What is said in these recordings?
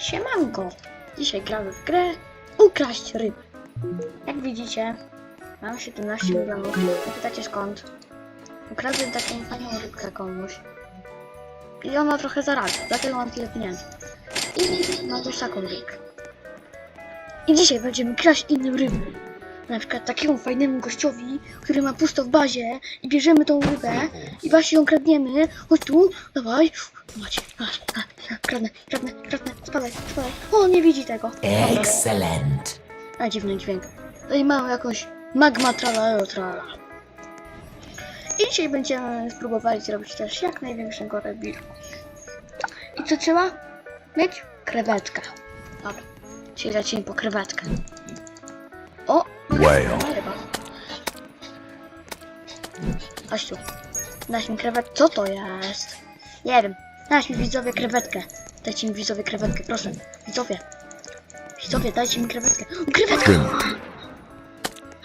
Siemanko! Dzisiaj gramy w grę Ukraść rybę. Jak widzicie, mam 17 milionów. Pytacie skąd? Ukradłem taką fajną rybkę komuś. I ona trochę zarabia, dlatego mam tyle pieniędzy. I mam też taką rybkę. I dzisiaj będziemy kraść innym ryby. Na przykład takiemu fajnemu gościowi, który ma pusto w bazie i bierzemy tą rybę i właśnie ją kradniemy. Chodź tu, dawaj. Macie, kradnę, kradnę, kradnę, spadaj, spadaj. O, nie widzi tego. Excellent. A dziwny dźwięk. No i mamy jakąś magma tralala trala. I dzisiaj będziemy spróbowali zrobić też jak największego rebiru. I co trzeba? Mieć krewetkę. Dobra. Czyli lecimy po krewetkę. O! Whale. Ryba. Chodź tu. Dać mi krewet. Co to jest? Nie wiem. Dać mi widzowie krewetkę. Dajcie mi widzowie krewetkę, proszę. Widzowie. Widzowie, dajcie mi krewetkę. O, krewetka!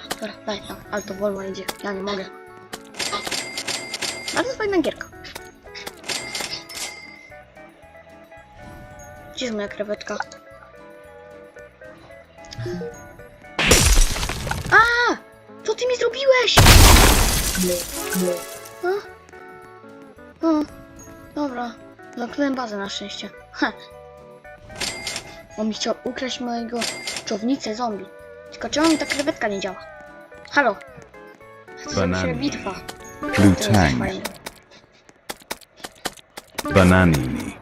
Dobra, daj, no. Ale to wolno idzie. Ja nie mogę. Bardzo fajna gierka. Gdzie jest moja krewetka? A! Co ty mi zrobiłeś? A? O, dobra. Zamknąłem bazę na szczęście. Ha. On mi chciał ukraść mojego czownicę zombie. Tylko czemu mi ta krewetka nie działa? Halo? Chcę zrobić Banani. bitwa. Blue Tang. Bananini.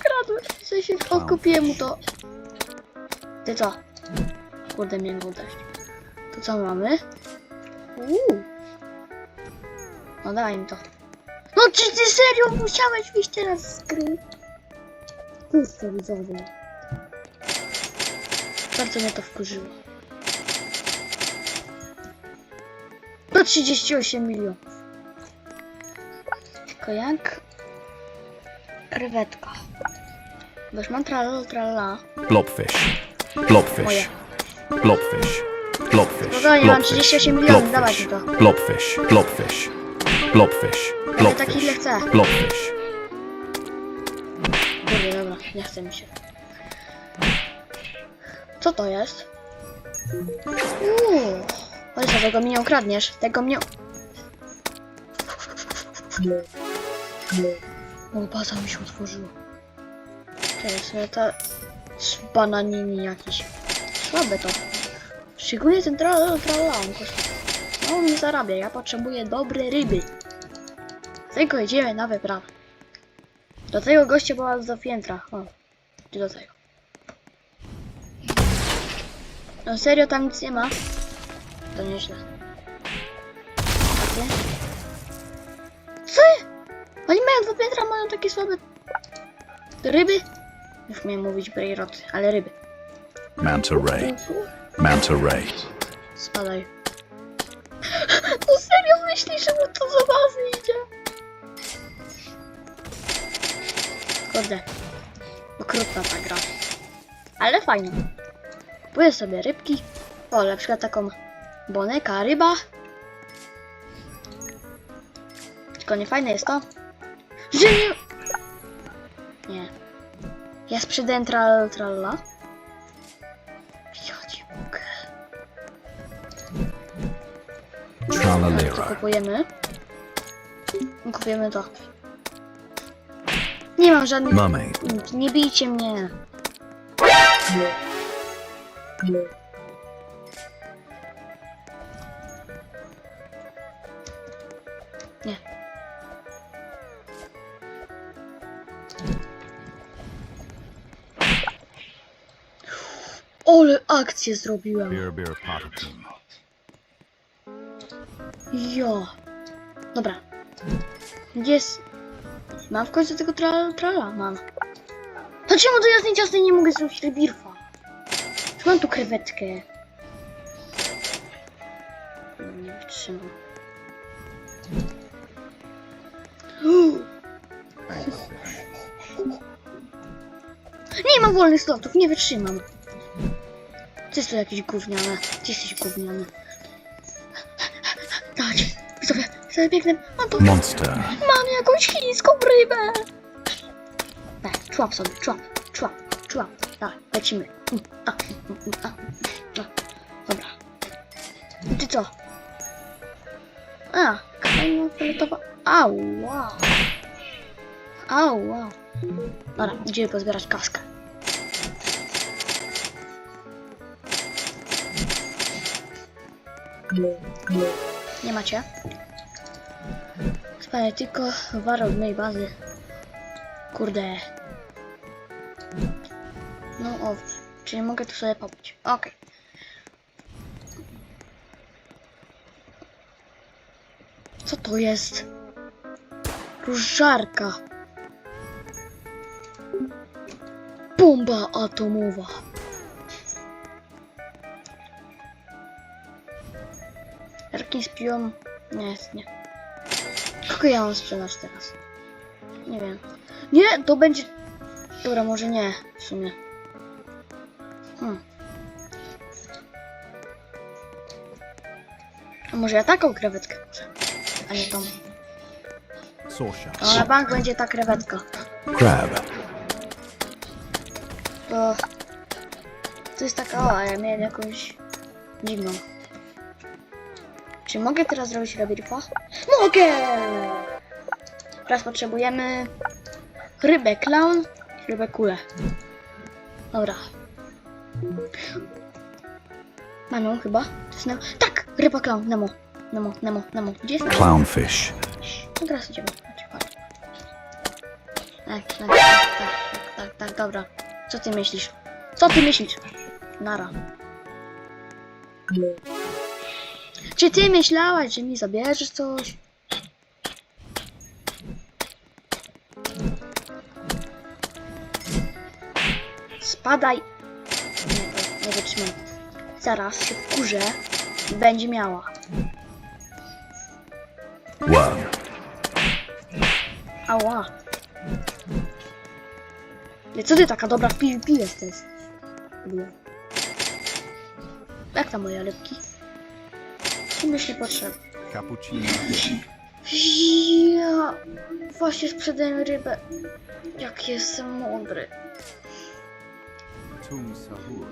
Kradłem. W sensie odkupiłem mu to. Ty co? Kurde, go dać. To co mamy? Uuu. No daj mi to. No czy ty serio musiałeś wyjść teraz z gry? Kurczę, widzowie. Bardzo mnie to wkurzyło. Do 38 milionów. Tylko jak? Krewetka. Bo już mam tralala, tralala. Blobfish. Blobfish. Blobfish. Blobfish. Spokojnie, mam 38 milionów, dawaj mi to. Blobfish. Blobfish. Blobfish. Ale tak ile chcę. Blobfish. Kurde, dobra, nie chce mi się. Co to jest? Uuu. Co, tego mnie nie ukradniesz? Tego mnie... O, baza mi się otworzyła. Teraz ale to... z bananini jakiś. Słabe to. Szczególnie ten tralala, on kosztuje. No, on nie zarabia, ja potrzebuję dobre ryby. Tylko idziemy na wyprawę. Do tego gościa była do piętra. O, czy do tego. No serio, tam nic nie ma? To nieźle. Ty? Co? Oni mają dwa piętra, mają takie słabe... Ryby? Już miałem mówić brejroty, ale ryby. Manta Ray. Manta Ray. Spadaj. No serio myślisz, że mu to za idzie? Kurde. Okrutna ta gra. Ale fajnie. Kupuję sobie rybki. O, na przykład taką boneka ryba. Tylko nie fajne jest to, że nie... Nie. Ja sprzedałem tral, tralla. Ja ci mogę. To Tralalero. kupujemy. Kupujemy to. Nie mam żadnych... Mermaid. Nie bijcie mnie. Nie. Ole akcję zrobiłem. Jo. Dobra. Gdzie jest... Mam w końcu tego trala, trala mam. To czemu do jasnej ciasnej nie mogę zrobić rebirfa? Czy mam tu krewetkę? Nie wytrzymam. Nie mam wolnych slotów, nie wytrzymam. Ty jest to jakieś gówniane. Ty jesteś gówniany. Dać. Sobie biegnę. Mam to. Monster. Mam jakąś chińską rybę. Tak, człap sobie, człap. człap, człap. Dawaj, lecimy. A, a, a. Dobra. I ty co? A, kolejna fioletowa. Au, wow. Au, wow. Dobra, idziemy pozbierać kaskę. Nie macie? Spanie tylko mojej bazy. Kurde. No o, czyli mogę tu sobie popić. Okej. Co to jest? Różarka. Bomba atomowa. Jarki z? Nie, nie. Kogo ja mam sprzedać teraz? Nie wiem. Nie, to będzie... Dobra, może nie, w sumie. Hmm. A może ja taką krewetkę? A nie tą. No, na bank będzie ta krewetka. Crab. To... To jest taka... O, a ja miałem jakąś... Dziwną. Czy mogę teraz zrobić rebirfa? Mogę! Teraz potrzebujemy... Rybę clown, rybę kulę. Dobra. Mamy ją chyba? Tak! Ryba clown, Nemo. Nemo, Nemo, Nemo. Gdzie jest? Clownfish. No teraz idziemy. Chodź, chodź. Tak, tak, tak, tak, tak, tak, dobra. Co ty myślisz? Co ty myślisz? Nara. Czy ty myślałaś, że mi zabierzesz coś? Spadaj. Nie, nie, wytrzymam. Zaraz się wkurzę i będzie miała. Worm. Ała. Nie, co ty taka dobra w PvP jesteś? Jak tam moje rybki? Kim byś nie potrzebny? Cappuccino. Ja właśnie sprzedałem rybę. Jak jestem mądry. Tum sahur.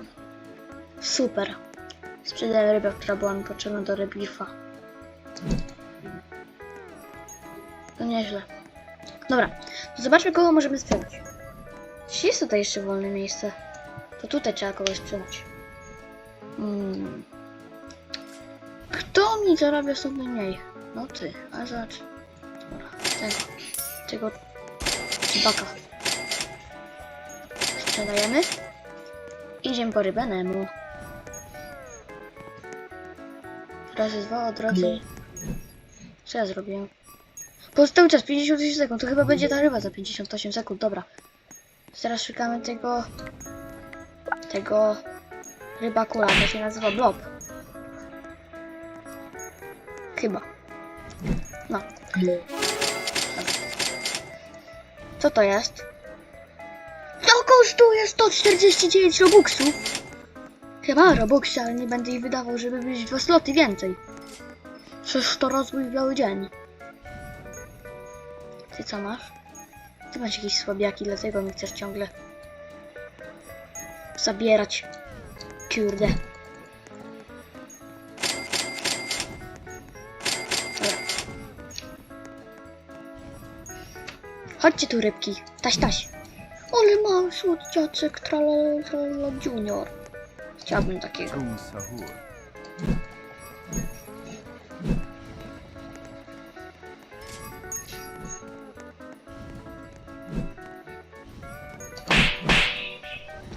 Super. Sprzedałem rybę, która była mi potrzebna do rebirfa. To nieźle. Dobra, to zobaczmy kogo możemy sprzedać. Czy jest tutaj jeszcze wolne miejsce? To tutaj trzeba kogoś sprzedać. Hmm. Kto mi zarabia sobie mniej? No ty, a zobacz. Dobra, tego. Tego baka. Sprzedajemy. Idziemy po rybę Nemo. Razy dwa od razu. Co ja zrobiłem? Pozostały czas 58 sekund. To chyba będzie ta ryba za 58 sekund. Dobra. Teraz szukamy tego. Tego. Ryba kula. To się nazywa blob. Chyba. No. Co to jest? To kosztuje 149 robuxów. Chyba robuxy, ale nie będę ich wydawał, żeby być dwa sloty więcej. Przecież to rozwój w biały dzień. Ty co masz? Ty masz jakieś słabiaki, dlatego mi chcesz ciągle zabierać. Kurde. Chodźcie tu rybki. Taś, taś. Ale mały słodziaczek, tralala, junior. Chciałbym takiego. Tum sahur.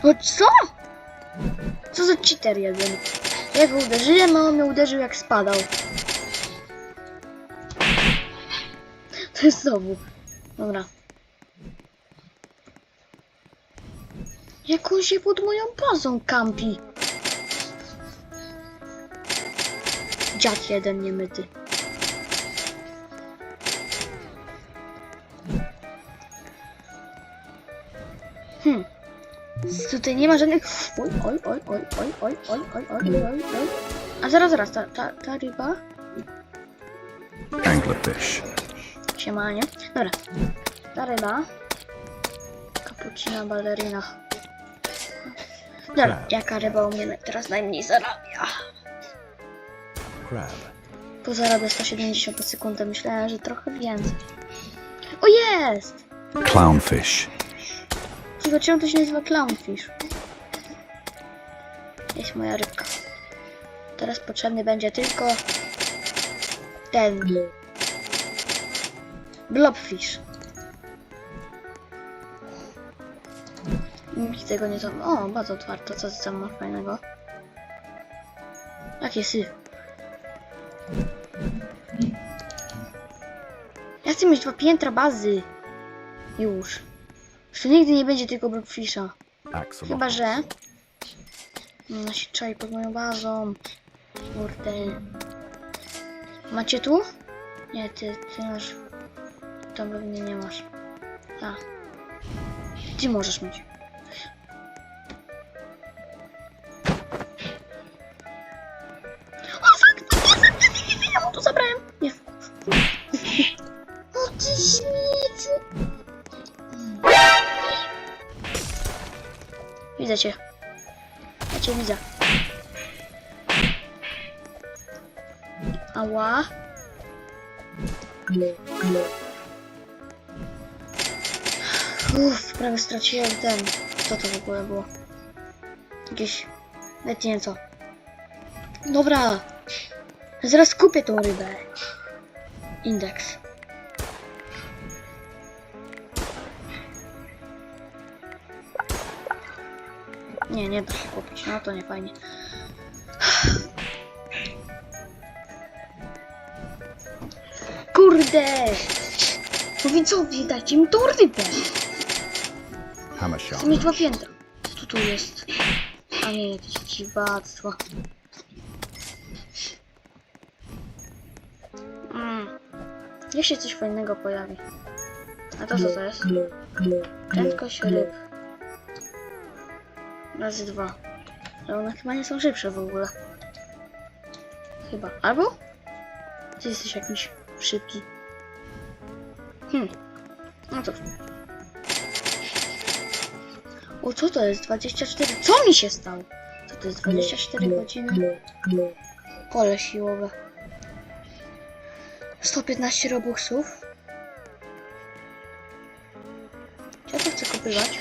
O co? Co za cheater jeden? Ja go uderzyłem, a on mnie uderzył jak spadał. To jest znowu. Dobra. Jak on się pod moją bazą kampi? Dziad jeden niemyty. Hmm. Tutaj nie ma żadnych... Oj, oj, oj, oj, oj, oj, oj, oj, oj, oj, oj. A zaraz, zaraz, ta, ta, ta ryba? Anglerfish. Siema, nie? Dobra. Ta ryba. Kapucina balerina. Dobra, jaka ryba u mnie teraz najmniej zarabia? Crab. Tu zarabia 170 na sekundę, myślałem, że trochę więcej. O jest! Clownfish. Tylko czemu to się nazywa clownfish? Jest moja rybka. Teraz potrzebny będzie tylko ten blobfish. Nikt tego nie znam. O, bardzo otwarto. Co tam masz fajnego? Jakie syf. Ja chcę mieć dwa piętra bazy. Już. Już nigdy nie będzie tylko blobfisha. Axolotl. Chyba, że... No się czai pod moją bazą. Kurde. Macie tu? Nie, ty, ty masz... Tam pewnie nie masz. A. Ty możesz mieć. Widzę cię. Ja cię widzę. Ała. Uff, prawie straciłem ten. Co to w ogóle było? Jakieś... Nawet nie co. Dobra. Zaraz kupię tą rybę. Indeks. Nie, nie da się kupić. No to nie fajnie. Kurde! No widzowie, dajcie mi tą rybę! Chcę mieć dwa piętra. Co tu jest? A nie, jakieś dziwactwo. Mm. Się coś fajnego pojawi. A to co to jest? Prędkość ryb. Razy dwa. Ale one chyba nie są szybsze w ogóle. Chyba. Albo? Ty jesteś jakiś szybki. Hmm. No to. O, co to jest? 24. Co mi się stało? Co to jest? 24 godziny? Pole siłowe. 115 robuxów. Ja to chcę kupywać?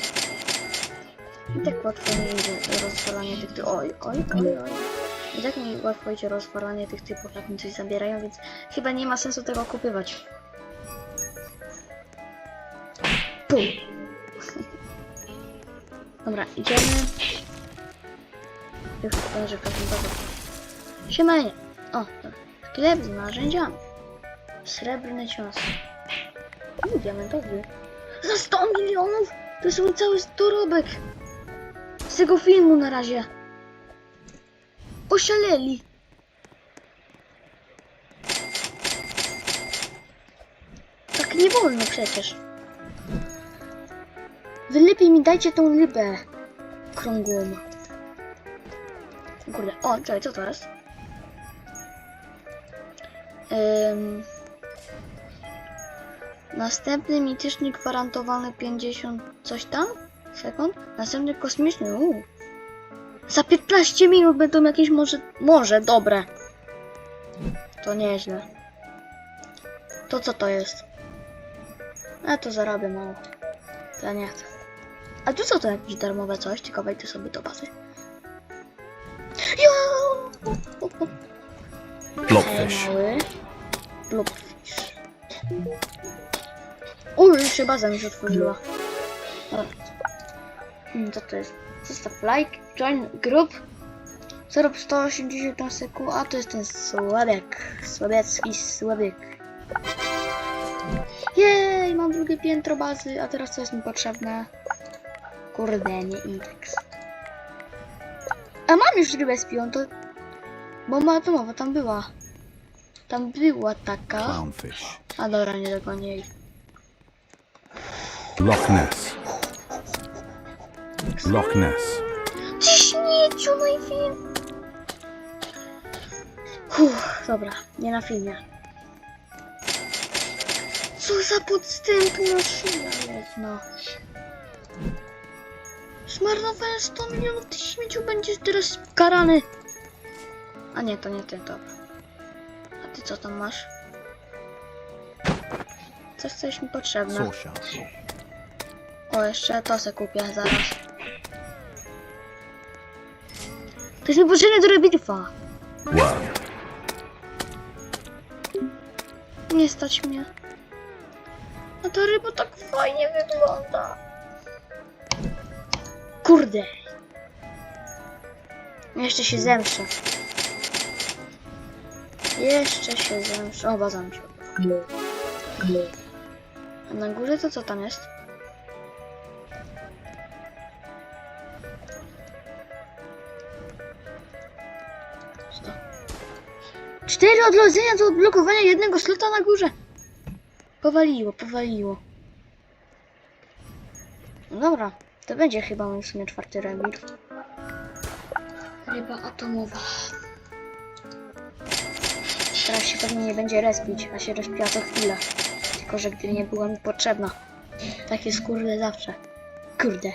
I tak łatwo mi idzie rozwalanie tych typów. Oj, oj, oj, oj. I tak mi łatwo idzie rozwalanie tych typów, jak mi coś zabierają, więc chyba nie ma sensu tego kupywać. Pum. Dobra, idziemy. Już że każdy dobra. Siemanie. O, dobra. Sklep z narzędziami. Srebrny cios. U, diamentowy. Za 100 milionów? To jest mój cały dorobek. Tego filmu na razie. Oszaleli. Tak nie wolno przecież. Wy lepiej mi dajcie tą rybę krągłą. Kurde, o, czekaj, co to jest? Ym... Następny mityczny gwarantowany 50 coś tam sekund. Następny kosmiczny. Uu. Za 15 minut będą jakieś może, może dobre. To nieźle. To co to jest? A to zarabię mało. To ja nie chcę. A tu co to jakieś darmowe coś? Tylko wejdę sobie do bazy. Jo! Blobfish. Uj, już się baza mi się otworzyła. Dobra. Hmm, Co to jest? Zostaw like, join group. 0 180 na sekund, a to jest ten słabiak. Słabiacki słabiak. Jej, mam drugie piętro bazy, a teraz co jest mi potrzebne? Kurde, nie indeks. A mam już rybę z to... Bomba atomowa tam była. Tam była taka. Clownfish. A dobra, nie dogonię jej. Loch Ness. Loch Ness. Ty śmieciu, mój film! Uff, dobra, nie na filmie. Co za podstępna szyja jedna. Zmarnowałem 100 milionów, ty śmieciu będziesz teraz karany. A nie, to nie ty, dobra. A ty co tam masz? Coś, co jest mi potrzebne. O, jeszcze to se kupię zaraz. To jest mi potrzebne do rebirfa. Nie stać mnie. A ta ryba tak fajnie wygląda. Kurde. Jeszcze się zemszczę. Jeszcze się zemszczę. O, bazam się. A na górze to co tam jest? Cztery odrodzenia do odblokowania jednego slota na górze. Powaliło, powaliło. No dobra, to będzie chyba mój sumie czwarty rebir. Ryba atomowa. Teraz się pewnie nie będzie respić, a się respiła co chwilę. Tylko, że gdy nie była mi potrzebna. Tak jest kurde zawsze. Kurde.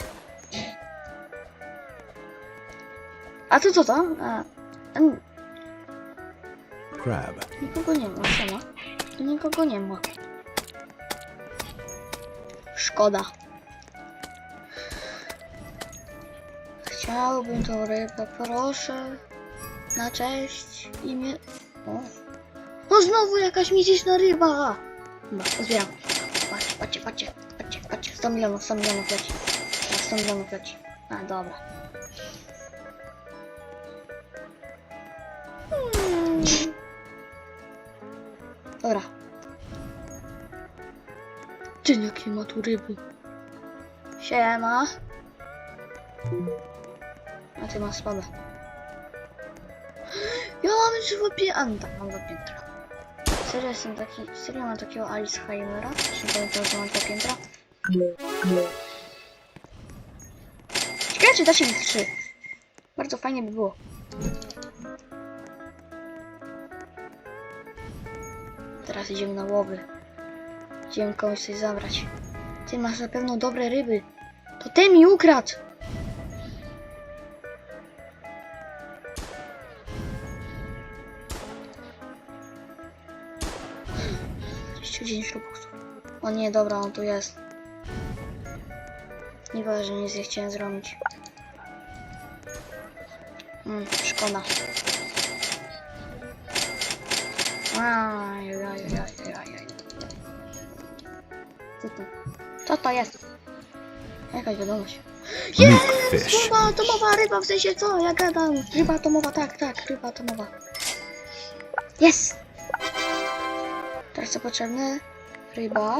A to co to? A, em, Crab. Nikogo nie ma. Tu nikogo nie ma. Szkoda. Chciałbym tą rybę, proszę. Na cześć imię... O. No znowu jakaś mityczna ryba! Chyba, zbieram. Patrzcie, patrzcie, patrzcie, patrzcie, patrzcie. 100 milionów, 100 milionów leci. Tak, 100 milionów leci. A, dobra. Dzień jakie ma tu ryby. Siema. A ty masz słabe. Ja mam piętra. A no tak, mam dwa piętra. Serio jestem taki, serio mam takiego Alzheimera? Czy pamiętam, że mam dwa piętra? Ciekawe czy da się trzy. Bardzo fajnie by było. Teraz idziemy na łowy. Idziemy komuś coś zabrać. Ty masz na pewno dobre ryby. To ty mi ukradł! Jeszcze 10 robuxów. O nie, dobra, on tu jest. Nieważne, nic nie chciałem zrobić. Mm, szkoda. Ajajajajajaj. Co to? Co to jest? Jakaś wiadomość. Nuke fish. Ryba atomowa, ryba w sensie co? Ja gadam. Ryba atomowa, tak, tak, ryba atomowa. Jest! Teraz co potrzebne? Ryba.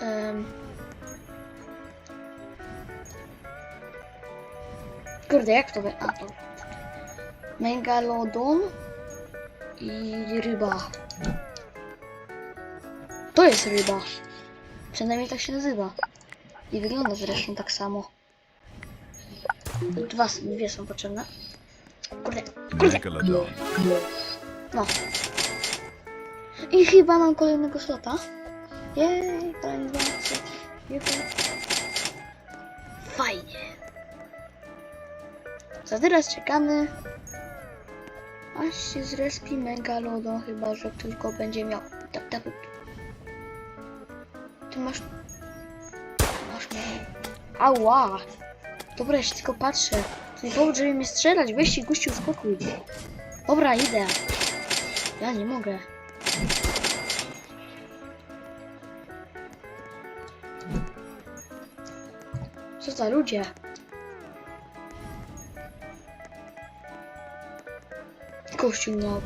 Em. Kurde, jak to by... A, to... Megalodon i ryba. To jest ryba. Przynajmniej tak się nazywa. I wygląda zresztą tak samo. Dwa, dwie są potrzebne. Kurde, kurde. No. I chyba mam kolejnego slota. Jej, kolejny dwa sloty. Fajnie. Co teraz czekamy? Aż się zrespi Megalodon, chyba że tylko będzie miał... Tak, tak. Masz... Masz mnie... Ała! Dobra, ja się tylko patrzę. To nie powód, żeby mnie strzelać. Weź się, gościu, spokój. Dobra, idę. Ja nie mogę. Co za ludzie? Kościół miał.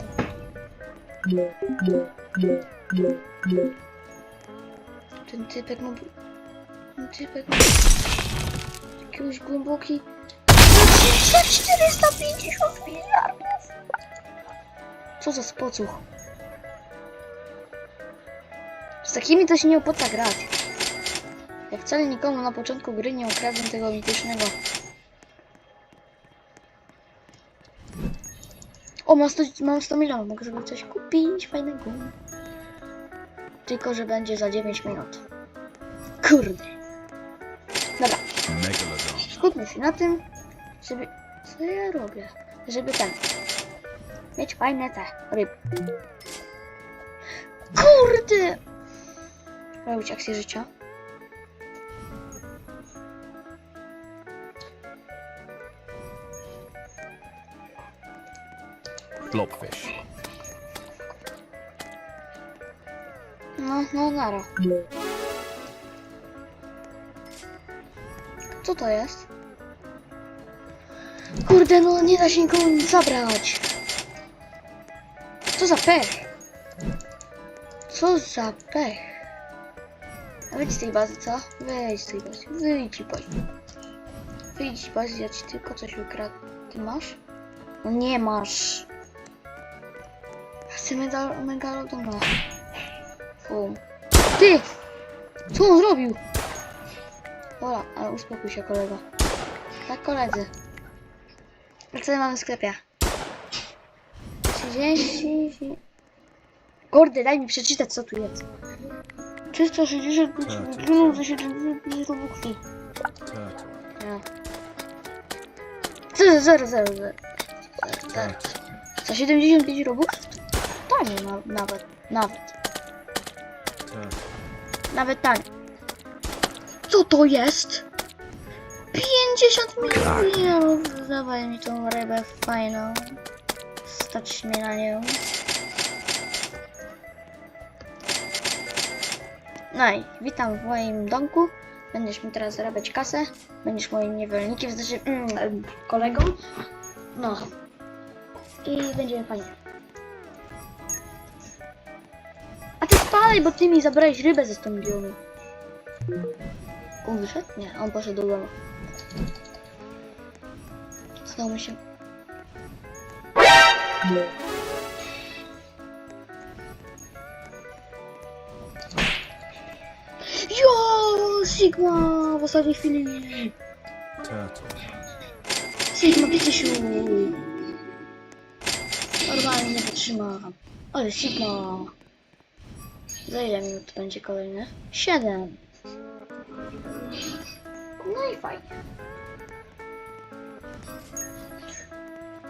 Ten typek ma... Ten typek ma... Jakiś głęboki... 450 miliardów! Co za spocuch. Z takimi to się nie opłaca grać. Ja wcale nikomu na początku gry nie ukradłem tego mitycznego. O, mam 100, mam 100 milionów, mogę sobie coś kupić fajnego. Tylko, że będzie za 9 minut. Kurde. Dobra, skupmy się na tym, żeby... Co ja robię? Żeby ten... Mieć fajne te ryby. Kurde! Robić akcję życia. Blobfish. No, no, nara. Co to jest? Kurde, no nie da się nikomu zabrać. Co za pech? Co za pech? Wyjdź z tej bazy, co? Wyjdź z tej bazy. Wyjdź i bazy. Wyjdź z bazy, ja ci tylko coś ukradł. Ty masz? No nie masz. Chcę medal, megalodona. Fu. Ty! Co on zrobił? Dobra, ale uspokój się kolego. Tak koledzy. A co mamy w sklepie? 30... Kurde, daj mi przeczytać co tu jest. 365 milionów za 75 robuxów. Turtle. Ja. Zero, zero, zero, zero. Turtle. Za 75 robuxów? Tanie na, nawet, nawet. Turtle. Nawet tanie. Co to jest? 50 milionów! Dawaj mi tą rybę fajną. Stać mnie na nią. No i witam w moim domku. Będziesz mi teraz zarabiać kasę. Będziesz moim niewolnikiem, znaczy mm, kolegą. No. I będziemy fajnie. Spadaj, bo ty mi zabrałeś rybę ze 100 milionów. On wyszedł? Nie, on poszedł do domu. Stało mi się. Jo, Sigma w ostatniej chwili. Sigma, Pitysiu. Normalnie nie wytrzymam. Ale Sigma. Za ile minut będzie kolejny? Siedem. No i fajnie.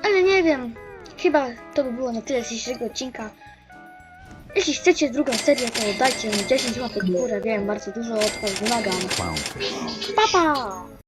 Ale nie wiem. Chyba to by było na tyle z dzisiejszego odcinka. Jeśli chcecie drugą serię, to dajcie mi 10 łapek w górę. Wiem, bardzo dużo od was wymagam. Pa, pa!